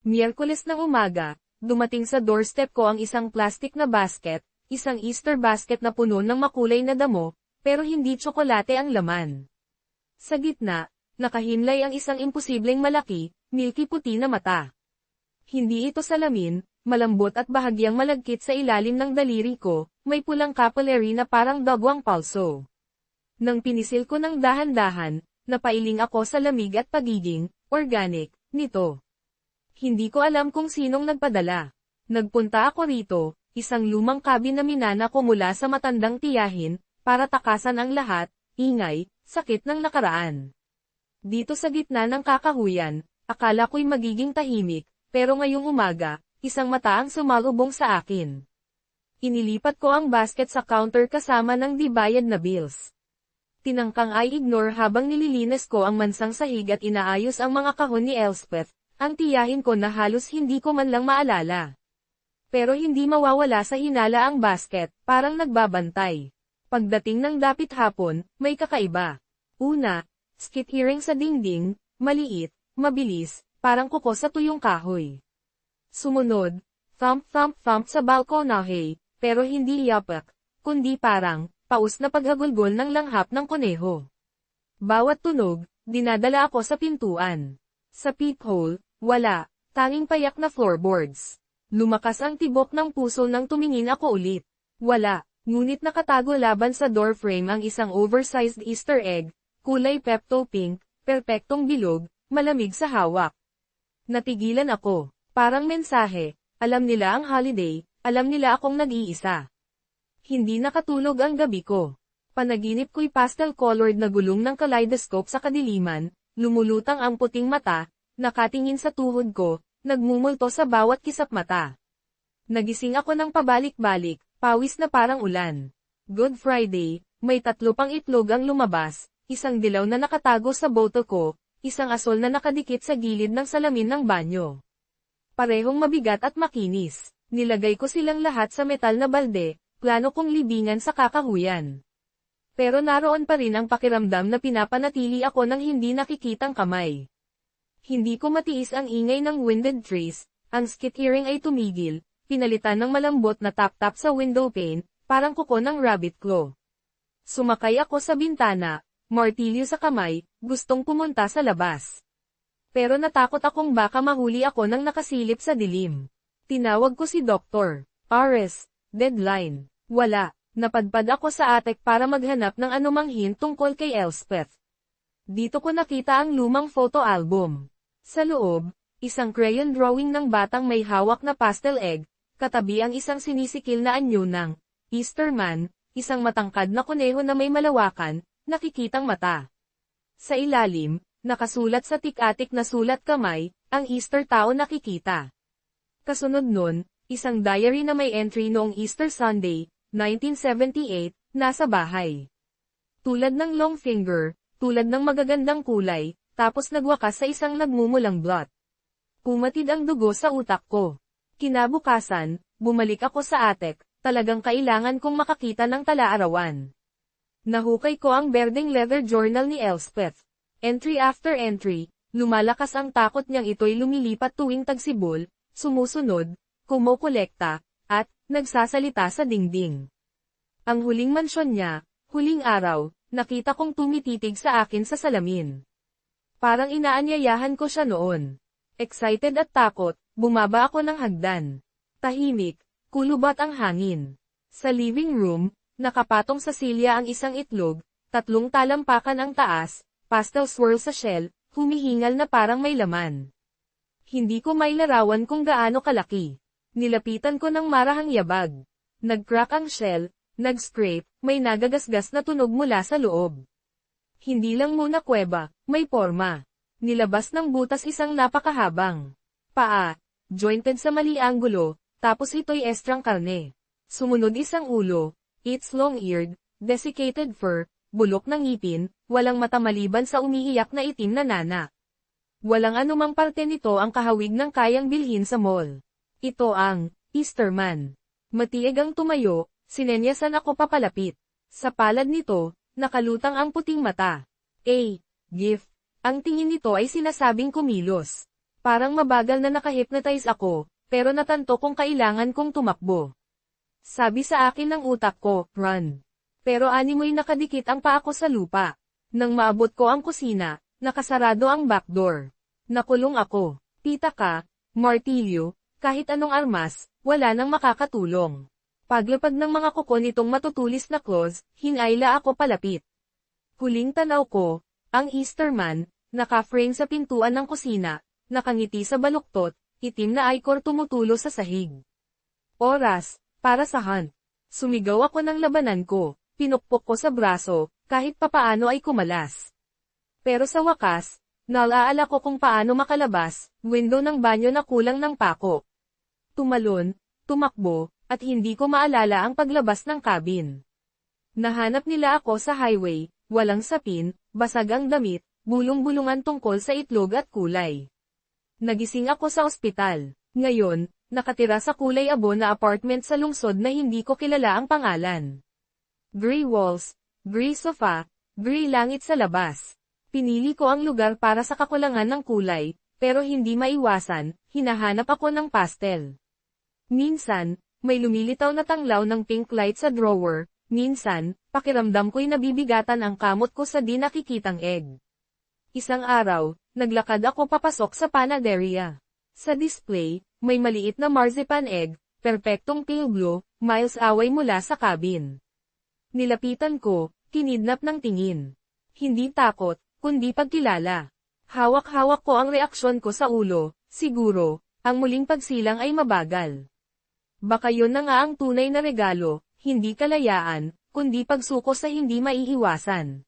Miyerkules ng umaga, dumating sa doorstep ko ang isang plastic na basket, isang Easter basket na puno ng makulay na damo, pero hindi tsokolate ang laman. Sa gitna, nakahinlay ang isang imposibleng malaki, milky puti na mata. Hindi ito salamin, malambot at bahagyang malagkit sa ilalim ng daliri ko, may pulang capillary na parang dagwang palso. Nang pinisil ko ng dahan-dahan, napailing ako sa lamig at pagiging, organic, nito. Hindi ko alam kung sinong nagpadala. Nagpunta ako rito, isang lumang kabin na minana ko mula sa matandang tiyahin, para takasan ang lahat, ingay, sakit ng nakaraan. Dito sa gitna ng kakahuyan, akala ko'y magiging tahimik, pero ngayong umaga, isang mata ang sumalubong sa akin. Inilipat ko ang basket sa counter kasama ng dibayad na bills. Tinangkang ay ignore habang nililinis ko ang mansang sahig at inaayos ang mga kahon ni Elspeth, ang tiyahin ko na halos hindi ko man lang maalala. Pero hindi mawawala sa hinala ang basket, parang nagbabantay. Pagdating ng dapit hapon, may kakaiba. Una, skit hearing sa dingding, maliit, mabilis, parang kuko sa tuyong kahoy. Sumunod, thump thump thump sa balkonahe, pero hindi yapak, kundi parang, paus na paghagulgol ng langhap ng koneho. Bawat tunog, dinadala ako sa pintuan. Sa peephole, wala, tanging payak na floorboards. Lumakas ang tibok ng puso nang tumingin ako ulit. Wala, ngunit nakatago laban sa doorframe ang isang oversized Easter egg, kulay pepto pink, perpektong bilog, malamig sa hawak. Natigilan ako, parang mensahe, alam nila ang holiday, alam nila akong nag-iisa. Hindi nakatulog ang gabi ko. Panaginip ko'y pastel-colored na gulong ng kaleidoscope sa kadiliman, lumulutang ang puting mata, Nakatingin sa tuhod ko, nagmumulto sa bawat kisap mata. Nagising ako ng pabalik-balik, pawis na parang ulan. Good Friday, may tatlo pang itlog ang lumabas, isang dilaw na nakatago sa boto ko, isang asol na nakadikit sa gilid ng salamin ng banyo. Parehong mabigat at makinis. Nilagay ko silang lahat sa metal na balde, plano kong libingan sa kakahuyan. Pero naroon pa rin ang pakiramdam na pinapanatili ako ng hindi nakikitang kamay. Hindi ko matiis ang ingay ng winded trees, ang skit hearing ay tumigil, pinalitan ng malambot na tap-tap sa window pane, parang kuko ng rabbit claw. Sumakay ako sa bintana, martilyo sa kamay, gustong pumunta sa labas. Pero natakot akong baka mahuli ako nang nakasilip sa dilim. Tinawag ko si Dr. Ares, deadline. Wala, napadpad ako sa atek para maghanap ng anumang hint tungkol kay Elspeth. Dito ko nakita ang lumang photo album. Sa loob, isang crayon drawing ng batang may hawak na pastel egg, katabi ang isang sinisikil na anyo ng Easterman, isang matangkad na kuneho na may malawakan, nakikitang mata. Sa ilalim, nakasulat sa tik-atik na sulat kamay, ang Easter tao nakikita. Kasunod nun, isang diary na may entry noong Easter Sunday, 1978, nasa bahay. Tulad ng long finger, tulad ng magagandang kulay, tapos nagwakas sa isang nagmumulang blot. Pumatid ang dugo sa utak ko. Kinabukasan, bumalik ako sa atek, talagang kailangan kong makakita ng talaarawan. Nahukay ko ang berdeng leather journal ni Elspeth. Entry after entry, lumalakas ang takot niyang ito'y lumilipat tuwing tagsibol, sumusunod, kumokolekta, at nagsasalita sa dingding. Ang huling mansyon niya, huling araw, nakita kong tumititig sa akin sa salamin. Parang inaanyayahan ko siya noon. Excited at takot, bumaba ako ng hagdan. Tahimik, kulubat ang hangin. Sa living room, nakapatong sa silya ang isang itlog, tatlong talampakan ang taas, pastel swirl sa shell, humihingal na parang may laman. Hindi ko may larawan kung gaano kalaki. Nilapitan ko ng marahang yabag. Nag-crack ang shell, Nag-scrape, may nagagasgas na tunog mula sa loob. Hindi lang muna kuweba, may forma. Nilabas ng butas isang napakahabang paa, jointed sa mali anggulo, tapos ito'y estrang karne. Sumunod isang ulo, its long-eared, desiccated fur, bulok ng ngipin, walang mata maliban sa umiiyak na itim na nana. Walang anumang parte nito ang kahawig ng kayang bilhin sa mall. Ito ang Easterman. Matiig ang tumayo, Sinenyasan ako papalapit. Sa palad nito, nakalutang ang puting mata. A. Gift. Ang tingin nito ay sinasabing kumilos. Parang mabagal na nakahypnotize ako, pero natanto kong kailangan kong tumakbo. Sabi sa akin ng utak ko, run. Pero animoy nakadikit ang paa ko sa lupa. Nang maabot ko ang kusina, nakasarado ang back door. Nakulong ako. Tita ka, martilyo, kahit anong armas, wala nang makakatulong. Paglapag ng mga kuko nitong matutulis na claws, hinayla ako palapit. Huling tanaw ko, ang Easterman, naka-frame sa pintuan ng kusina, nakangiti sa baluktot, itim na icor tumutulo sa sahig. Oras, para sa hunt. Sumigaw ako ng labanan ko, pinukpok ko sa braso, kahit papaano ay kumalas. Pero sa wakas, nalaala ko kung paano makalabas, window ng banyo na kulang ng pako. Tumalon, tumakbo, at hindi ko maalala ang paglabas ng cabin. Nahanap nila ako sa highway, walang sapin, basag ang damit, bulong-bulungan tungkol sa itlog at kulay. Nagising ako sa ospital. Ngayon, nakatira sa kulay abo na apartment sa lungsod na hindi ko kilala ang pangalan. Gray walls, gray sofa, gray langit sa labas. Pinili ko ang lugar para sa kakulangan ng kulay, pero hindi maiwasan, hinahanap ako ng pastel. Minsan, may lumilitaw na tanglaw ng pink light sa drawer, minsan, pakiramdam ko'y nabibigatan ang kamot ko sa di nakikitang egg. Isang araw, naglakad ako papasok sa panaderia. Sa display, may maliit na marzipan egg, perpektong pale miles away mula sa cabin. Nilapitan ko, kinidnap ng tingin. Hindi takot, kundi pagkilala. Hawak-hawak ko ang reaksyon ko sa ulo, siguro, ang muling pagsilang ay mabagal. Baka yun na nga ang tunay na regalo, hindi kalayaan, kundi pagsuko sa hindi maiiwasan.